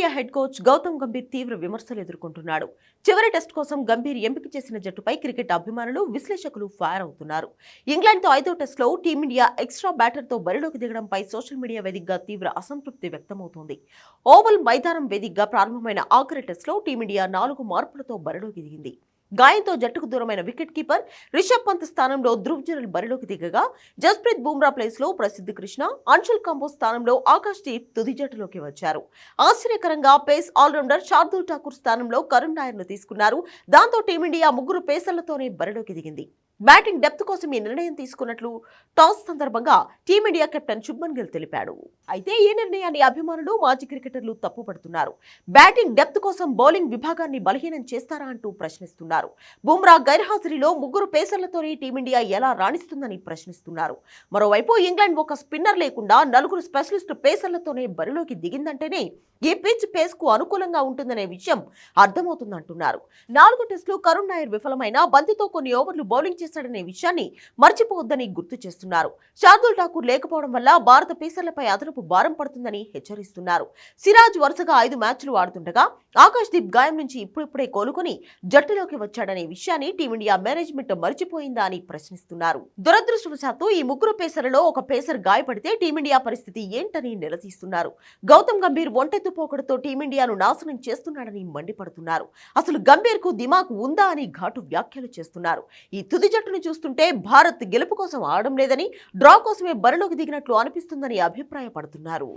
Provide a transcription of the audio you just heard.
Team India head coach Gautam Gambhir తీవ్ర విమర్శలు ఎదుర్కొంటున్నాడు. చివరి టెస్ట్ కోసం గంభీర్ ఎంపిక చేసిన జట్టుపై క్రికెట్ అభిమానులు విశ్లేషకులు ఫైర్ అవుతున్నారు. ఇంగ్లాండ్తో ఐదో టెస్ట్లో టీమిండియా ఎక్స్ట్రా బ్యాటర్తో బరిలోకి దిగడంపై సోషల్ మీడియా వేదికగా తీవ్ర అసంతృప్తి వ్యక్తమవుతోంది. ఓవల్ మైదానం వేదికగా ప్రారంభమైన ఆఖరి టెస్ట్లో టీమిండియా నాలుగు మార్పులతో బరిలోకి దిగింది. గాయంతో జట్టుకు దూరమైన వికెట్ కీపర్ రిషబ్ పంత్ స్థానంలో ధ్రువ్ జురెల్ బరిలోకి దిగగా జస్ప్రీత్ బుమ్రా ప్లేస్లో ప్రసిద్ధ ప్రసిద్ధి కృష్ణ అంశుల్ కంబో స్థానంలో ఆకాష్ దీప్ తుది జట్టులోకి వచ్చారు. ఆశ్చర్యకరంగా పేస్ ఆల్రౌండర్ శార్దుల్ ఠాకూర్ స్థానంలో కరుణ్ నాయర్ను తీసుకున్నారు. దాంతో టీమిండియా ముగ్గురు పేసర్లతోనే బరిలోకి దిగింది. బ్యాటింగ్ డెప్త్ కోసం ఈ నిర్ణయం తీసుకున్నట్లు టాస్ సందర్భంగా టీమిండియా కెప్టెన్ శుభ్మన్ గిల్ తెలిపాడు. అయితే ఈ నిర్ణయాన్ని అభిమానులు మాజీ క్రికెటర్లు తప్పుపడుతున్నారు. బ్యాటింగ్ డెప్త్ కోసం బౌలింగ్ విభాగాన్ని బలహీనం చేస్తారా అంటూ ప్రశ్నిస్తున్నారు. బుమ్రా గైర్హాజరీలో ముగ్గురు పేసర్లతోనే టీమిండియా ఎలా రాణిస్తుందని ప్రశ్నిస్తున్నారు. మరోవైపు ఇంగ్లాండ్ ఒక స్పిన్నర్ లేకుండా నలుగురు స్పెషలిస్ట్ పేసర్లతోనే బరిలోకి దిగిందంటేనే ఈ పిచ్ పేస్కు అనుకూలంగా ఉంటుందనే విషయం అర్థమవుతుందంటున్నారు. నాలుగు టెస్టులు కరుణ్ నాయర్ విఫలమైన బంతితో కొన్ని ఓవర్లు బౌలింగ్ చేశాడనే విషయాన్ని మర్చిపోవద్దని గుర్తు చేస్తున్నారు. శార్దుల్ ఠాకూర్ లేకపోవడం వల్ల భారత పేసర్లపై అదనపు భారం పడుతుందని హెచ్చరిస్తున్నారు. సిరాజ్ వరుసగా ఐదు మ్యాచ్లు ఆడుతుండగా ఆకాష్ దీప్ గాయం నుంచి ఇప్పుడిప్పుడే కోలుకుని జట్టులోకి వచ్చాడనే విషయాన్ని టీమిండియా మేనేజ్మెంట్ మర్చిపోయిందా అని ప్రశ్నిస్తున్నారు. దురదృష్టవశాత్తు ఈ ముగ్గురు పేసర్లలో ఒక పేసర్ గాయపడితే టీమిండియా పరిస్థితి ఏంటని నిలదీస్తున్నారు గౌతమ్ గంభీర్ ఒంటెత్తుపోకడతో టీమిండియాను నాశనం చేస్తున్నాడని మండిపడుతున్నారు. అసలు గంభీర్కు దిమాగ్ ఉందా అని ఘాటు వ్యాఖ్యలు చేస్తున్నారు. ఈ తుది జట్టును చూస్తుంటే భారత్ గెలుపు కోసం ఆడడం లేదని డ్రా కోసమే బరిలోకి దిగినట్లు అనిపిస్తుందని అభిప్రాయపడుతున్నారు.